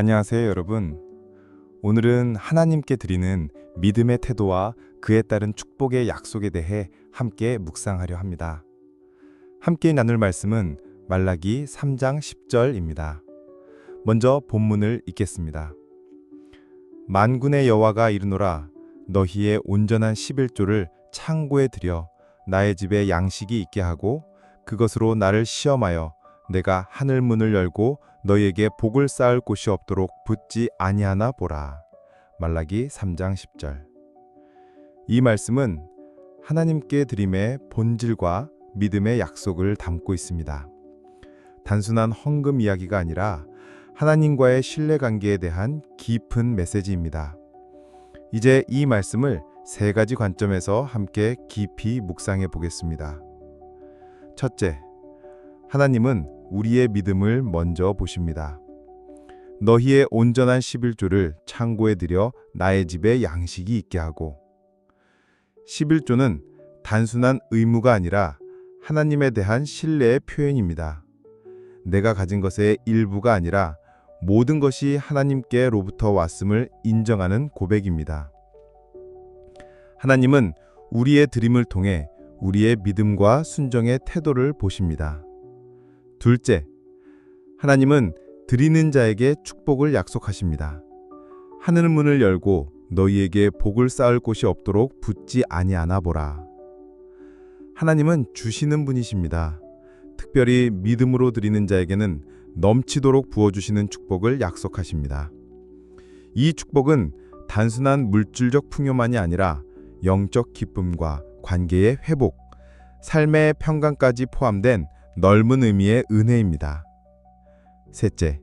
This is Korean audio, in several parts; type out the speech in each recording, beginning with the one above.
안녕하세요, 여러분. 오늘은 하나님께 드리는 믿음의 태도와 그에 따른 축복의 약속에 대해 함께 묵상하려 합니다. 함께 나눌 말씀은 말라기 3장 10절입니다. 먼저 본문을 읽겠습니다. 만군의 여호와가 이르노라 너희의 온전한 11조를 창고에 들여 나의 집에 양식이 있게 하고 그것으로 나를 시험하여 내가 하늘 문을 열고 너희에게 복을 쌓을 곳이 없도록 붙지 아니하나 보라. 말라기 3장 10절. 이 말씀은 하나님께 드림의 본질과 믿음의 약속을 담고 있습니다. 단순한 헌금 이야기가 아니라 하나님과의 신뢰 관계에 대한 깊은 메시지입니다. 이제 이 말씀을 세 가지 관점에서 함께 깊이 묵상해 보겠습니다. 첫째, 하나님은 우리의 믿음을 먼저 보십니다. 너희의 온전한 11조를 창고에 들여 나의 집에 양식이 있게 하고 11조는 단순한 의무가 아니라 하나님에 대한 신뢰의 표현입니다. 내가 가진 것의 일부가 아니라 모든 것이 하나님께로부터 왔음을 인정하는 고백입니다. 하나님은 우리의 드림을 통해 우리의 믿음과 순정의 태도를 보십니다. 둘째, 하나님은 드리는 자에게 축복을 약속하십니다. 하늘 문을 열고 너희에게 복을 쌓을 곳이 없도록 붙지 아니하나 보라. 하나님은 주시는 분이십니다. 특별히 믿음으로 드리는 자에게는 넘치도록 부어주시는 축복을 약속하십니다. 이 축복은 단순한 물질적 풍요만이 아니라 영적 기쁨과 관계의 회복, 삶의 평강까지 포함된 넓은 의미의 은혜입니다. 셋째,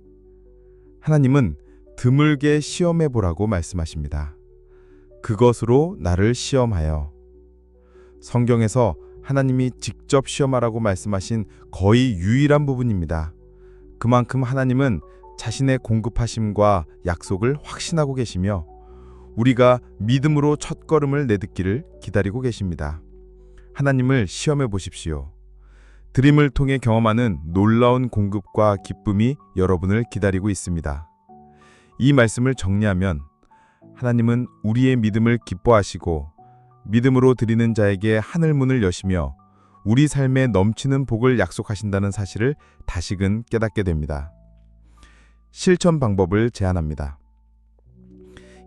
하나님은 드물게 시험해 보라고 말씀하십니다. 그것으로 나를 시험하여. 성경에서 하나님이 직접 시험하라고 말씀하신 거의 유일한 부분입니다. 그만큼 하나님은 자신의 공급하심과 약속을 확신하고 계시며 우리가 믿음으로 첫걸음을 내딛기를 기다리고 계십니다. 하나님을 시험해 보십시오. 드림을 통해 경험하는 놀라운 공급과 기쁨이 여러분을 기다리고 있습니다. 이 말씀을 정리하면 하나님은 우리의 믿음을 기뻐하시고 믿음으로 드리는 자에게 하늘 문을 여시며 우리 삶에 넘치는 복을 약속하신다는 사실을 다시금 깨닫게 됩니다. 실천 방법을 제안합니다.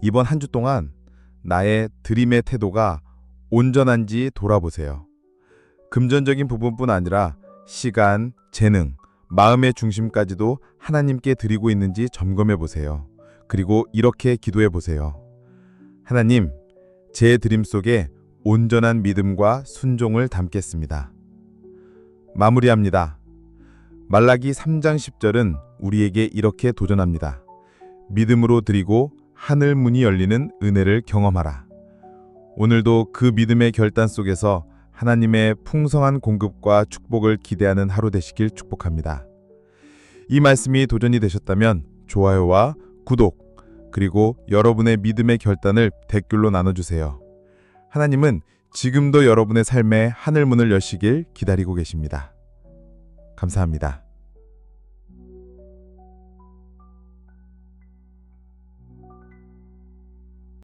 이번 한 주 동안 나의 드림의 태도가 온전한지 돌아보세요. 금전적인 부분뿐 아니라 시간, 재능, 마음의 중심까지도 하나님께 드리고 있는지 점검해 보세요. 그리고 이렇게 기도해 보세요. 하나님, 제 드림 속에 온전한 믿음과 순종을 담겠습니다. 마무리합니다. 말라기 3장 10절은 우리에게 이렇게 도전합니다. 믿음으로 드리고 하늘 문이 열리는 은혜를 경험하라. 오늘도 그 믿음의 결단 속에서 하나님의 풍성한 공급과 축복을 기대하는 하루 되시길 축복합니다. 이 말씀이 도전이 되셨다면 좋아요와 구독, 그리고 여러분의 믿음의 결단을 댓글로 나눠주세요. 하나님은 지금도 여러분의 삶에 하늘 문을 여시길 기다리고 계십니다. 감사합니다.